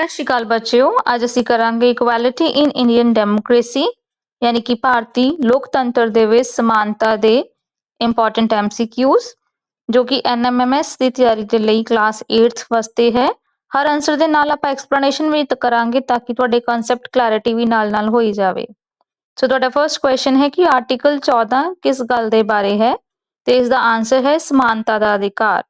ਸਤਿ ਸ਼੍ਰੀ ਅਕਾਲ ਬੱਚਿਓ ਅੱਜ ਅਸੀਂ ਕਰਾਂਗੇ ਇਕੁਐਲਿਟੀ ਇਨ ਇੰਡੀਅਨ ਡੈਮੋਕ੍ਰੇਸੀ ਯਾਨੀ ਕਿ ਭਾਰਤੀ ਲੋਕਤੰਤਰ ਦੇ ਵਿੱਚ ਸਮਾਨਤਾ ਦੇ ਇੰਪੋਰਟੈਂਟ ਐਮਸੀਕਿਊਜ਼ ਜੋ ਕਿ ਐਨਐਮਐਮਐਸ ਦੀ ਤਿਆਰੀ ਦੇ ਲਈ ਕਲਾਸ 8th ਵਾਸਤੇ ਹੈ ਹਰ ਆਨਸਰ ਦੇ ਨਾਲ ਆਪਾਂ ਐਕਸਪਲੇਨੇਸ਼ਨ ਵੀ ਕਰਾਂਗੇ ਤਾਂ ਕਿ ਤੁਹਾਡੇ ਕਨਸੈਪਟ ਕਲੈਰਿਟੀ ਵੀ ਨਾਲ-ਨਾਲ ਹੋਈ ਜਾਵੇ ਸੋ ਤੁਹਾਡਾ ਫਰਸਟ ਕੁਐਸਚਨ ਹੈ ਕਿ ਆਰਟੀਕਲ 14 ਕਿਸ ਗੱਲ ਦੇ ਬਾਰੇ ਹੈ ਤੇ ਇਸ ਦਾ ਆਨਸਰ ਹੈ ਸਮਾਨਤਾ ਦਾ ਅਧਿਕਾਰ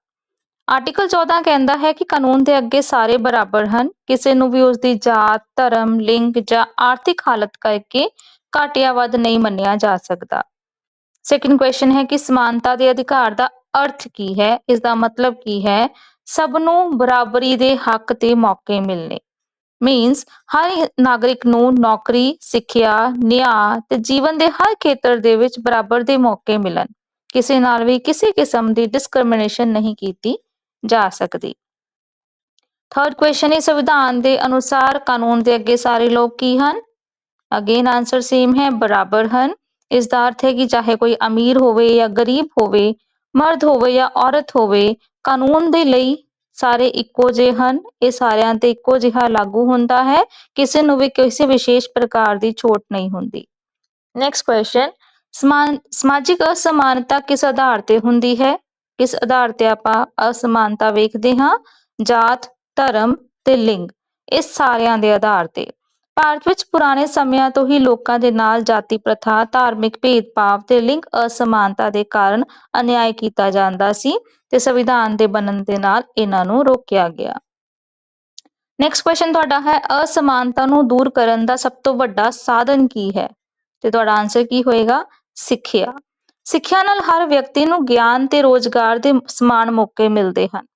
ਆਰਟੀਕਲ 14 ਕਹਿੰਦਾ ਹੈ ਕਿ ਕਾਨੂੰਨ ਦੇ ਅੱਗੇ ਸਾਰੇ ਬਰਾਬਰ ਹਨ। ਕਿਸੇ ਨੂੰ ਵੀ ਉਸ ਦੀ ਜਾਤ, ਧਰਮ, ਲਿੰਗ ਜਾਂ ਆਰਥਿਕ ਹਾਲਤ ਕਰਕੇ ਘੱਟ ਜਾਂ ਵੱਧ ਨਹੀਂ ਮੰਨਿਆ ਜਾ ਸਕਦਾ। ਸੈਕਿੰਡ ਕੁਐਸਚਨ ਹੈ ਕਿ ਸਮਾਨਤਾ ਦੇ ਅਧਿਕਾਰ ਦਾ ਅਰਥ ਕੀ ਹੈ? ਇਸ ਦਾ ਮਤਲਬ ਕੀ ਹੈ? ਸਭ ਨੂੰ ਬਰਾਬਰੀ ਦੇ ਹੱਕ ਤੇ ਮੌਕੇ ਮਿਲਣੇ। ਮੀਨਸ ਹਰ ਨਾਗਰਿਕ ਨੂੰ ਨੌਕਰੀ, ਸਿੱਖਿਆ, ਨਿਆਂ ਤੇ ਜੀਵਨ ਦੇ ਹਰ ਖੇਤਰ ਦੇ ਵਿੱਚ ਬਰਾਬਰ ਦੇ ਮੌਕੇ ਮਿਲਣ। ਕਿਸੇ ਨਾਲ ਵੀ ਕਿਸੇ ਕਿਸਮ ਦੀ ਡਿਸਕ੍ਰਿਮੀਨੇਸ਼ਨ ਨਹੀਂ ਕੀਤੀ। ਜਾ ਸਕਦੀ। ਥਰਡ ਕੁਐਸਚਨ ਹੈ ਸੰਵਿਧਾਨ ਦੇ ਅਨੁਸਾਰ ਕਾਨੂੰਨ ਦੇ ਅੱਗੇ ਸਾਰੇ ਲੋਕ ਕੀ ਹਨ? ਅਗੇਨ ਆਨਸਰ ਸੇਮ ਹੈ, ਬਰਾਬਰ ਹਨ। ਇਸ ਦਾ ਅਰਥ ਹੈ ਕਿ ਚਾਹੇ ਕੋਈ ਅਮੀਰ ਹੋਵੇ ਜਾਂ ਗਰੀਬ ਹੋਵੇ, ਮਰਦ ਹੋਵੇ ਜਾਂ ਔਰਤ ਹੋਵੇ, ਕਾਨੂੰਨ ਦੇ ਲਈ ਸਾਰੇ ਇੱਕੋ ਜਿਹੇ ਹਨ। ਇਹ ਸਾਰਿਆਂ ਤੇ ਇੱਕੋ ਜਿਹਾ ਲਾਗੂ ਹੁੰਦਾ ਹੈ। ਕਿਸੇ ਨੂੰ ਵੀ ਕਿਸੇ ਵਿਸ਼ੇਸ਼ ਪ੍ਰਕਾਰ ਦੀ ਛੋਟ ਨਹੀਂ ਹੁੰਦੀ। ਨੈਕਸਟ ਕੁਐਸਚਨ ਸਮਾਜਿਕ ਅਸਮਾਨਤਾ ਕਿਸ ਆਧਾਰ ਤੇ ਹੁੰਦੀ ਹੈ? ਕਿਸ ਆਧਾਰ ਤੇ ਆਪਾਂ ਅਸਮਾਨਤਾ ਵੇਖਦੇ ਹਾਂ, ਜਾਤ, ਧਰਮ ਤੇ ਲਿੰਗ, ਇਸ ਸਾਰਿਆਂ ਦੇ ਆਧਾਰ ਤੇ। ਭਾਰਤ ਵਿੱਚ ਪੁਰਾਣੇ ਸਮਿਆਂ ਤੋਂ ਹੀ ਲੋਕਾਂ ਦੇ ਨਾਲ ਜਾਤੀ ਪ੍ਰਥਾ, ਧਾਰਮਿਕ ਭੇਦਭਾਵ ਤੇ ਲਿੰਗ ਅਸਮਾਨਤਾ ਦੇ ਕਾਰਨ ਅਨਿਆਏ ਕੀਤਾ ਜਾਂਦਾ ਸੀ ਤੇ ਸੰਵਿਧਾਨ ਦੇ ਬਣਨ ਦੇ ਨਾਲ ਇਹਨਾਂ ਨੂੰ ਰੋਕਿਆ ਗਿਆ। ਨੈਕਸਟ ਕੁਐਸਚਨ ਤੁਹਾਡਾ ਹੈ, ਅਸਮਾਨਤਾ ਨੂੰ ਦੂਰ ਕਰਨ ਦਾ ਸਭ ਤੋਂ ਵੱਡਾ ਸਾਧਨ ਕੀ ਹੈ? ਤੇ ਤੁਹਾਡਾ ਆਨਸਰ ਕੀ ਹੋਏਗਾ? ਸਿੱਖਿਆ। ਸਿੱਖਿਆ ਨਾਲ ਹਰ ਵਿਅਕਤੀ ਨੂੰ ਗਿਆਨ ਤੇ ਰੋਜ਼ਗਾਰ ਦੇ ਸਮਾਨ ਮੌਕੇ ਮਿਲਦੇ ਹਨ।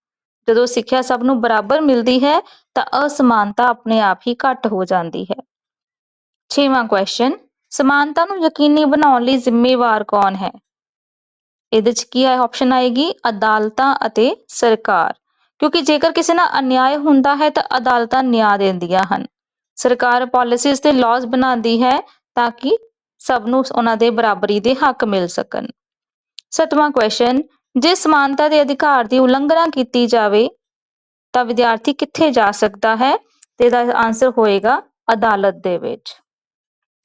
ਜਦੋਂ ਸਿੱਖਿਆ ਸਭ ਨੂੰ ਬਰਾਬਰ ਮਿਲਦੀ ਹੈ, ਤਾਂ ਅਸਮਾਨਤਾ ਆਪਣੇ ਆਪ ਹੀ ਘਟ ਹੋ ਜਾਂਦੀ ਹੈ। ਛੇਵਾਂ ਕੁਐਸਚਨ ਸਮਾਨਤਾ ਨੂੰ ਯਕੀਨੀ ਬਣਾਉਣ ਲਈ ਜ਼ਿੰਮੇਵਾਰ ਕੌਣ ਹੈ? ਇਹਦੇ ਚ ਕੀ ਹੈ ਆਪਸ਼ਨ ਆਏਗੀ? ਅਦਾਲਤਾਂ ਅਤੇ ਸਰਕਾਰ। ਕਿਉਂਕਿ ਜੇਕਰ ਕਿਸੇ ਨਾਲ ਅਨਿਆਏ ਹੁੰਦਾ ਹੈ, ਤਾਂ ਅਦਾਲਤਾਂ ਨਿਆਂ ਦਿੰਦੀਆਂ ਹਨ। ਸਰਕਾਰ ਪਾਲਿਸੀਜ਼ ਤੇ ਲਾਜ਼ ਬਣਾਉਂਦੀ ਹੈ, ਤਾਂ ਕਿ ਸਭ ਨੂੰ ਉਹਨਾਂ ਦੇ ਬਰਾਬਰੀ ਦੇ ਹੱਕ ਮਿਲ ਸਕਣ। ਸਤਵਾਂ ਕੁਐਸਚਨ ਜੇ ਸਮਾਨਤਾ ਦੇ ਅਧਿਕਾਰ ਦੀ ਉਲੰਘਣਾ ਕੀਤੀ ਜਾਵੇ, ਤਾਂ ਵਿਦਿਆਰਥੀ ਕਿੱਥੇ ਜਾ ਸਕਦਾ ਹੈ? ਤੇ ਇਹਦਾ ਆਨਸਰ ਹੋਏਗਾ ਅਦਾਲਤ ਦੇ ਵਿੱਚ।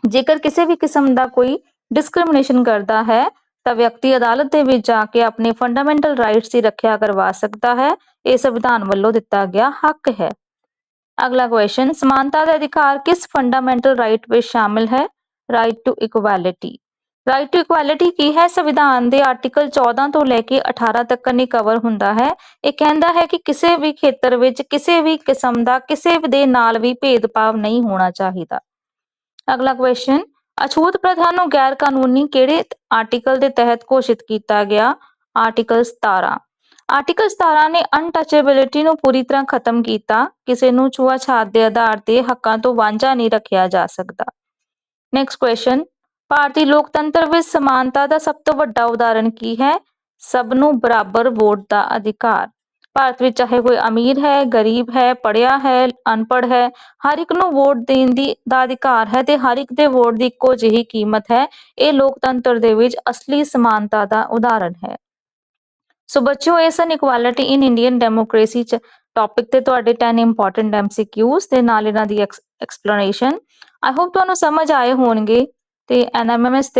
ਜੇਕਰ ਕਿਸੇ ਵੀ ਕਿਸਮ ਦਾ ਕੋਈ ਡਿਸਕ੍ਰਿਮੀਨੇਸ਼ਨ ਕਰਦਾ ਹੈ, ਤਾਂ ਵਿਅਕਤੀ ਅਦਾਲਤ ਦੇ ਵਿੱਚ ਜਾ ਕੇ ਆਪਣੇ ਫੰਡਾਮੈਂਟਲ ਰਾਈਟਸ ਦੀ ਰੱਖਿਆ ਕਰਵਾ ਸਕਦਾ ਹੈ। ਇਹ ਸੰਵਿਧਾਨ ਵੱਲੋਂ ਦਿੱਤਾ ਗਿਆ ਹੱਕ ਹੈ। ਅਗਲਾ ਕੁਐਸਚਨ ਸਮਾਨਤਾ ਦਾ ਅਧਿਕਾਰ ਕਿਸ ਫੰਡਾਮੈਂਟਲ ਰਾਈਟ ਵਿੱਚ ਸ਼ਾਮਿਲ ਹੈ? Right to equality right to equality ਕੀ ਹੈ? ਸੰਵਿਧਾਨ ਦੇ ਆਰਟੀਕਲ 14 ਤੋਂ ਲੈ ਕੇ 18 ਤੱਕ ਨਹੀਂ ਕਵਰ ਹੁੰਦਾ ਹੈ। ਇਹ ਕਹਿੰਦਾ ਹੈ ਕਿ ਕਿਸੇ ਵੀ ਖੇਤਰ ਵਿੱਚ ਕਿਸੇ ਵੀ ਕਿਸਮ ਦਾ ਕਿਸੇ ਦੇ ਨਾਲ ਵੀ ਭੇਦਭਾਵ ਨਹੀਂ ਹੋਣਾ ਚਾਹੀਦਾ। ਅਗਲਾ ਕੁਐਸਚਨ ਅਛੂਤ ਪ੍ਰਥਾ ਨੂੰ ਗੈਰ ਕਾਨੂੰਨੀ ਕਿਹੜੇ ਆਰਟੀਕਲ ਦੇ ਤਹਿਤ ਘੋਸ਼ਿਤ ਕੀਤਾ ਗਿਆ? ਆਰਟੀਕਲ 17 ਆਰਟੀਕਲ 17 ਨੇ ਅਨਟਚੇਬਿਲਿਟੀ ਨੂੰ ਪੂਰੀ ਤਰ੍ਹਾਂ ਖਤਮ ਕੀਤਾ। ਕਿਸੇ ਨੂੰ ਛੂਆਛਾਤ ਦੇ ਆਧਾਰ ਤੇ ਹੱਕਾਂ ਤੋਂ ਵਾਂਝਾ ਨਹੀਂ ਰੱਖਿਆ ਜਾ ਸਕਦਾ। ਨੈਕਸਟ ਕੁਐਸਚਨ ਭਾਰਤੀ ਲੋਕਤੰਤਰ ਵਿੱਚ ਸਮਾਨਤਾ ਦਾ ਸਭ ਤੋਂ ਵੱਡਾ ਉਦਾਹਰਣ ਕੀ ਹੈ? ਸਭ ਨੂੰ ਬਰਾਬਰ ਵੋਟ ਦਾ ਅਧਿਕਾਰ। ਭਾਰਤ ਵਿੱਚ ਚਾਹੇ ਕੋਈ ਅਮੀਰ ਹੈ, ਗਰੀਬ ਹੈ ਪੜਿਆ ਹੈ ਅਨਪੜ ਹੈ, ਹਰ ਇੱਕ ਨੂੰ ਵੋਟ ਦੇਣ ਦੀ, ਦਾ ਅਧਿਕਾਰ ਹੈ ਤੇ ਹਰ ਇੱਕ ਦੇ ਵੋਟ ਦੀ ਇੱਕੋ ਜਿਹੀ ਕੀਮਤ ਹੈ। ਇਹ ਲੋਕਤੰਤਰ ਦੇ ਵਿੱਚ ਅਸਲੀ ਸਮਾਨਤਾ ਦਾ ਉਦਾਹਰਣ ਹੈ। ਸੋ ਬੱਚਿਓ ਇਸ ਸਨ ਇਕੁਐਲਿਟੀ ਇਨ ਇੰਡੀਅਨ ਡੈਮੋਕ੍ਰੇਸੀ ਚ ਟੌਪਿਕ ਤੇ ਤੁਹਾਡੇ 10 ਇੰਪੋਰਟੈਂਟ ਐਮਸੀਕਿਊਜ਼ ਤੇ ਨਾਲ ਇਹਨਾਂ ਦੀ ਐਕਸਪਲੇਨੇਸ਼ਨ ਆਈ ਹੋਪ ਤੁਹਾਨੂੰ ਸਮਝ ਆਏ ਹੋਣਗੇ ਤੇ ਐਨਐਮਐਮਐਸ ਤੇ